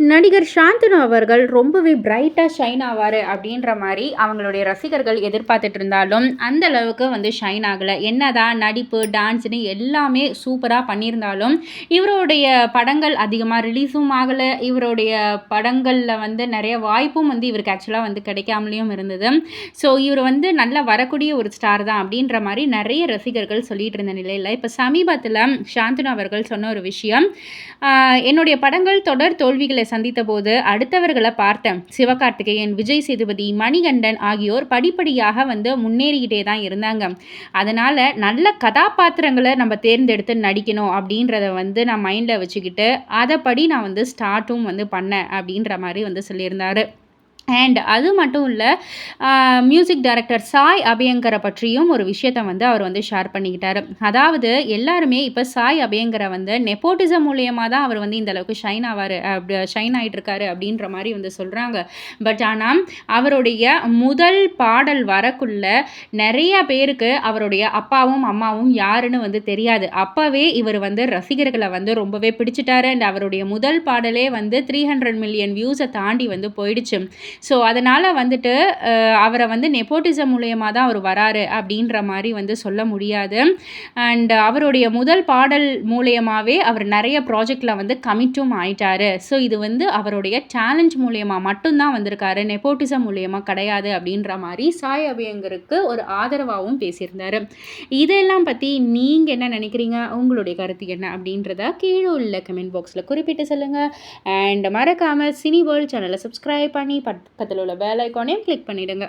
நடிகர் சாந்தனு அவர்கள் ரொம்பவே பிரைட்டாக ஷைன் ஆவார் அப்படின்ற மாதிரி அவங்களுடைய ரசிகர்கள் எதிர்பார்த்துட்டு இருந்தாலும் அந்த அளவுக்கு வந்து ஷைன் ஆகலை. என்னதான் நடிப்பு டான்ஸ்னு எல்லாமே சூப்பராக பண்ணியிருந்தாலும் இவருடைய படங்கள் அதிகமாக ரிலீஸும் ஆகலை. இவருடைய படங்களில் வந்து நிறைய வாய்ப்பும் வந்து இவருக்கு ஆக்சுவலாக வந்து கிடைக்காமலேயும் இருந்தது. ஸோ இவர் வந்து நல்லா வரக்கூடிய ஒரு ஸ்டார் தான் அப்படின்ற மாதிரி நிறைய ரசிகர்கள் சொல்லிட்டு இருந்த நிலையில் இப்போ சமீபத்தில் சாந்தனு அவர்கள் சொன்ன ஒரு விஷயம் என்னுடைய படங்கள் தொடர் தோல்விகளை சந்தித்த போது அடுத்தவர்களை பார்த்தேன். சிவகார்த்திகேயன் விஜய் சேதுபதி மணிகண்டன் ஆகியோர் படிப்படியாக வந்து முன்னேறிக்கிட்டே தான் இருந்தாங்க. அதனால் நல்ல கதாபாத்திரங்களை நம்ம தேர்ந்தெடுத்து நடிக்கணும் அப்படின்றத வந்து நான் மைண்டில் வச்சுக்கிட்டு அதைப்படி நான் வந்து ஸ்டார்ட்டும் வந்து பண்ணேன் அப்படின்ற மாதிரி வந்து சொல்லியிருந்தார். அண்ட் அது மட்டும் இல்லை மியூசிக் டைரக்டர் சாய் அபயங்கரை பற்றியும் ஒரு விஷயத்தை வந்து அவர் வந்து ஷேர் பண்ணிக்கிட்டார். அதாவது எல்லாருமே இப்போ சாய் அபயங்கரை வந்து நெப்போட்டிசம் மூலியமாக தான் அவர் வந்து இந்த அளவுக்கு ஷைன் ஆவார் அப்படி ஷைன் ஆகிட்டுருக்காரு அப்படின்ற மாதிரி வந்து சொல்கிறாங்க பட் ஆனால் அவருடைய முதல் பாடல் வரக்குள்ள நிறைய பேருக்கு அவருடைய அப்பாவும் அம்மாவும் யாருன்னு வந்து தெரியாது. அப்போவே இவர் வந்து ரசிகர்களை வந்து ரொம்பவே பிடிச்சிட்டாரு. அண்ட் அவருடைய முதல் பாடலே வந்து த்ரீ ஹண்ட்ரட் மில்லியன் வியூஸை தாண்டி வந்து போயிடுச்சு. ஸோ அதனால் வந்துட்டு அவரை வந்து நெப்போட்டிசம் மூலயமா தான் அவர் வராரு அப்படின்ற மாதிரி வந்து சொல்ல முடியாது. அண்ட் அவருடைய முதல் பாடல் மூலயமாவே அவர் நிறைய ப்ராஜெக்டில் வந்து கமிட்டும் ஆயிட்டாரு. ஸோ இது வந்து அவருடைய சேலஞ்ச் மூலயமா மட்டும்தான் வந்திருக்காரு. நெப்போட்டிசம் மூலியமாக கிடையாது அப்படின்ற மாதிரி சாய் அபியங்கருக்கு ஒரு ஆதரவாகவும் பேசியிருந்தார். இதெல்லாம் பற்றி நீங்கள் என்ன நினைக்கிறீங்க? உங்களுடைய கருத்து என்ன அப்படின்றத கீழே உள்ள கமெண்ட் பாக்ஸில் குறிப்பிட்டு சொல்லுங்கள் அண்ட் மறக்காமல் சினி வேர்ல்ட் சேனலை சப்ஸ்கிரைப் பண்ணி பட் பக்கத்தில் உள்ள பெல் ஐக்கானையும் கிளிக் பண்ணிவிடுங்க